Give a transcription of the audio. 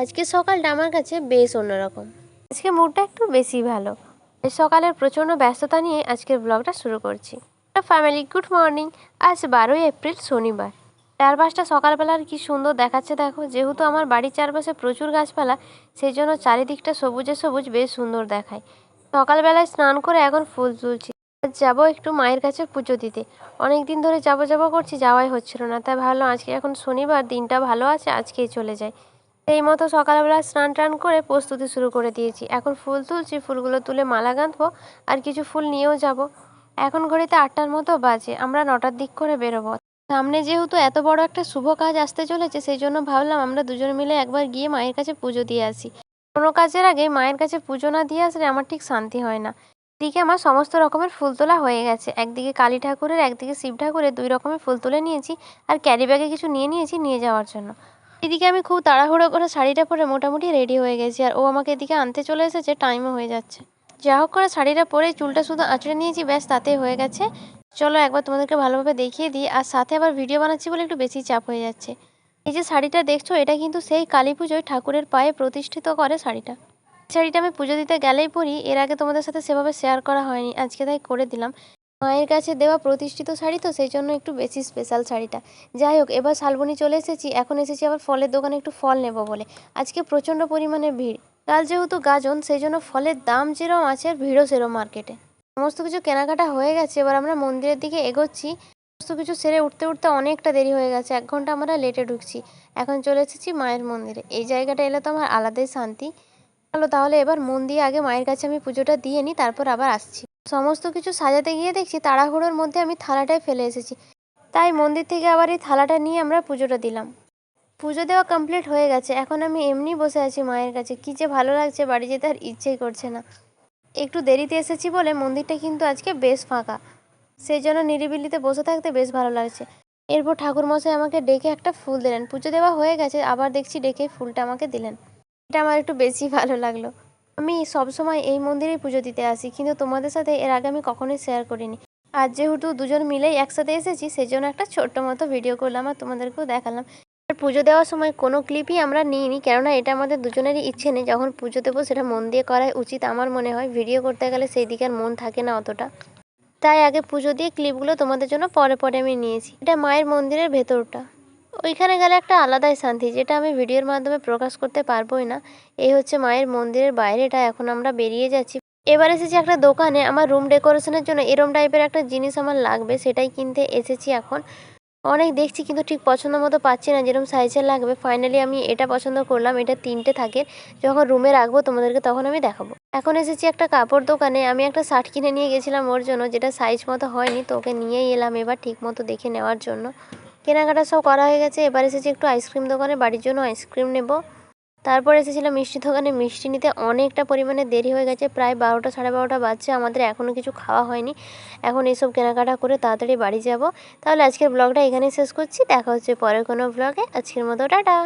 আজকে সকালটা আমার কাছে বেশ অন্যরকম। আজকে মুডটা একটু বেশি ভালো। সকালের প্রচণ্ড ব্যস্ততা নিয়ে আজকের ব্লগটা শুরু করছি। ফ্যামিলি গুড মর্নিং আজ বারোই এপ্রিল, শনিবার। চারপাশটা সকালবেলার কি সুন্দর দেখাচ্ছে দেখো, যেহেতু আমার বাড়ির চারপাশে প্রচুর গাছপালা সেই জন্য চারিদিকটা সবুজে সবুজ বেশ সুন্দর দেখায়। সকালবেলায় স্নান করে এখন ফুল তুলছি। যাব একটু মায়ের কাছে পুজো দিতে। অনেক দিন ধরে যাব যাব করছি, যাওয়াই হচ্ছিল না। তাই ভাবলাম আজকে এখন শনিবার, দিনটা ভালো আছে, আজকেই চলে যাই। এই মতো সকালবেলা স্নান টান করে প্রস্তুতি শুরু করে দিয়েছি। এখন ফুল তুলছি, ফুলগুলো তুলে মালা গাঁথবো আর কিছু ফুল নিয়েও যাব। এখন ঘড়িতে আটটার মতো বাজে, আমরা নটার দিক করে বেরোবো। সামনে যেহেতু এত বড় একটা শুভ কাজ আসতে চলেছে, সেই জন্য ভাবলাম আমরা দুজন মিলে একবার গিয়ে মায়ের কাছে পুজো দিয়ে আসি। কোনো কাজের আগে মায়ের কাছে পুজো না দিয়ে আসলে আমার ঠিক শান্তি হয় না। এদিকে আমার সমস্ত রকমের ফুল তোলা হয়ে গেছে। একদিকে কালী ঠাকুরের, একদিকে শিব ঠাকুরের দুই রকমের ফুল তুলে নিয়েছি আর ক্যারি ব্যাগে কিছু নিয়ে নিয়েছি নিয়ে যাওয়ার জন্য। এদিকে আমি খুব তাড়াহুড়ো করে শাড়িটা পরে মোটামুটি রেডি হয়ে গেছি আর ও আমাকে এদিকে আনতে চলে এসেছে টাইমও হয়ে যাচ্ছে। যা হোক করে শাড়িটা পরে চুলটা শুধু আঁচড়ে নিয়েছি, ব্যাস তাতে হয়ে গেছে। চলো একবার তোমাদেরকে ভালোভাবে দেখিয়ে দিই, আর সাথে আবার ভিডিও বানাচ্ছি বলে একটু বেশি চাপ হয়ে যাচ্ছে। এই যে শাড়িটা দেখছ, এটা কিন্তু সেই কালী পুজোয় ঠাকুরের পায়ে প্রতিষ্ঠিত করে শাড়িটা। শাড়িটা আমি পুজো দিতে গেলেই পরি এর আগে তোমাদের সাথে সেভাবে শেয়ার করা হয়নি, আজকে তাই করে দিলাম। মায়ের কাছে দেওয়া প্রতিষ্ঠিত শাড়ি তো সেই জন্য একটু বেশি স্পেশাল শাড়িটা। যাই হোক, এবার শালবনি চলে এসেছি, এখন এসেছি আবার ফলের দোকানে একটু ফল নেব বলে। আজকে প্রচণ্ড পরিমাণে ভিড়। কাল যেহেতু গাজন, সেই জন্য ফলের দাম যেরম আছে আর ভিড়ও সেরম মার্কেটে সমস্ত কিছু কেনাকাটা হয়ে গেছে, এবার আমরা মন্দিরের দিকে এগোচ্ছি। সমস্ত কিছু সেরে উঠতে উঠতে অনেকটা দেরি হয়ে গেছে, এক ঘণ্টা আমরা লেটে ঢুকছি। এখন চলে এসেছি মায়ের মন্দিরে। এই জায়গাটা এলে তো আমার আলাদাই শান্তি। চলো তাহলে এবার মন দিয়ে আগে মায়ের কাছে আমি পুজোটা দিয়ে নিই, তারপর আবার আসছি। সমস্ত কিছু সাজাতে গিয়ে দেখছি তাড়াহুড়োর মধ্যে আমি থালাটাই ফেলে এসেছি। তাই মন্দির থেকে আবার এই থালাটা নিয়ে আমরা পুজোটা দিলাম। পুজো দেওয়া কমপ্লিট হয়ে গেছে। এখন আমি এমনি বসে আছি মায়ের কাছে। কী যে ভালো লাগছে, বাড়ি যেতে আর ইচ্ছেই করছে না। একটু দেরিতে এসেছি বলে মন্দিরটা কিন্তু আজকে বেশ ফাঁকা। সেই জন্য নিরিবিলিতে বসে থাকতে বেশ ভালো লাগছে। এরপর ঠাকুরমশাই আমাকে ডেকে একটা ফুল দিলেন। পুজো দেওয়া হয়ে গেছে, আবার দেখছি ডেকে ফুলটা আমাকে দিলেন। এটা আমার একটু বেশি ভালো লাগল। আমি সবসময় এই মন্দিরেই পুজো দিতে আসি, কিন্তু তোমাদের সাথে এর আগে আমি কখনোই শেয়ার করিনি। আর যেহেতু দুজন মিলেই একসাথে এসেছি সেই জন্য একটা ছোট্ট মতো ভিডিও করলাম আর তোমাদেরকেও দেখালাম। আর পুজো দেওয়ার সময় কোনো ক্লিপই আমরা নিইনি, কেননা এটা আমাদের দুজনেরই ইচ্ছে নেই। যখন পুজো দেবো, সেটা মন দিয়ে করাই উচিত আমার মনে হয়। ভিডিও করতে গেলে সেই দিকে আর মন থাকে না অতটা। তাই আগে পুজো দিয়ে ক্লিপগুলো তোমাদের জন্য পরে পরে আমি নিয়েছি। এটা মায়ের মন্দিরের ভেতরটা। ওইখানে গেলে একটা আলাদাই শান্তি, যেটা আমি ভিডিওর মাধ্যমে প্রকাশ করতে পারবোই না। এই হচ্ছে মায়ের মন্দিরের বাইরেটা, এখন আমরা বেরিয়ে যাচ্ছি। এবার এসেছি একটা দোকানে, আমার রুম ডেকোরেশনের জন্য এরম টাইপের একটা জিনিস আমার লাগবে, সেটাই কিনতে এসেছি এখন। অনেক দেখছি কিন্তু ঠিক পছন্দ মতো পাচ্ছি না যেরকম সাইজের লাগবে। ফাইনালি আমি এটা পছন্দ করলাম, এটা তিনটে থাকে। যখন রুমে রাখব তোমাদেরকে তখন আমি দেখাবো। এখন এসেছি একটা কাপড় দোকানে, আমি একটা শার্ট কিনে নিয়ে গেছিলাম ওর জন্য, যেটা সাইজ মতো হয়নি, তো ওকে নিয়েই এলাম এবার ঠিক মতো দেখে নেওয়ার জন্য। কেনাকাটা সব করা হয়ে গেছে। এবার এসেছি একটু আইসক্রিম দোকানে, বাড়ির জন্য আইসক্রিম নেব। তারপর এসেছিলাম মিষ্টি দোকানে। মিষ্টি নিতে অনেকটা পরিমাণে দেরি হয়ে গেছে। প্রায় বারোটা, সাড়ে বারোটা বাজছে। আমাদের এখনও কিছু খাওয়া হয়নি। এখন এসব কেনাকাটা করে তাড়াতাড়ি বাড়ি যাব। তাহলে আজকের ব্লগটা এখানেই শেষ করছি। দেখা হচ্ছে পরের কোনো ব্লগে। আজকের মতো, টাটা!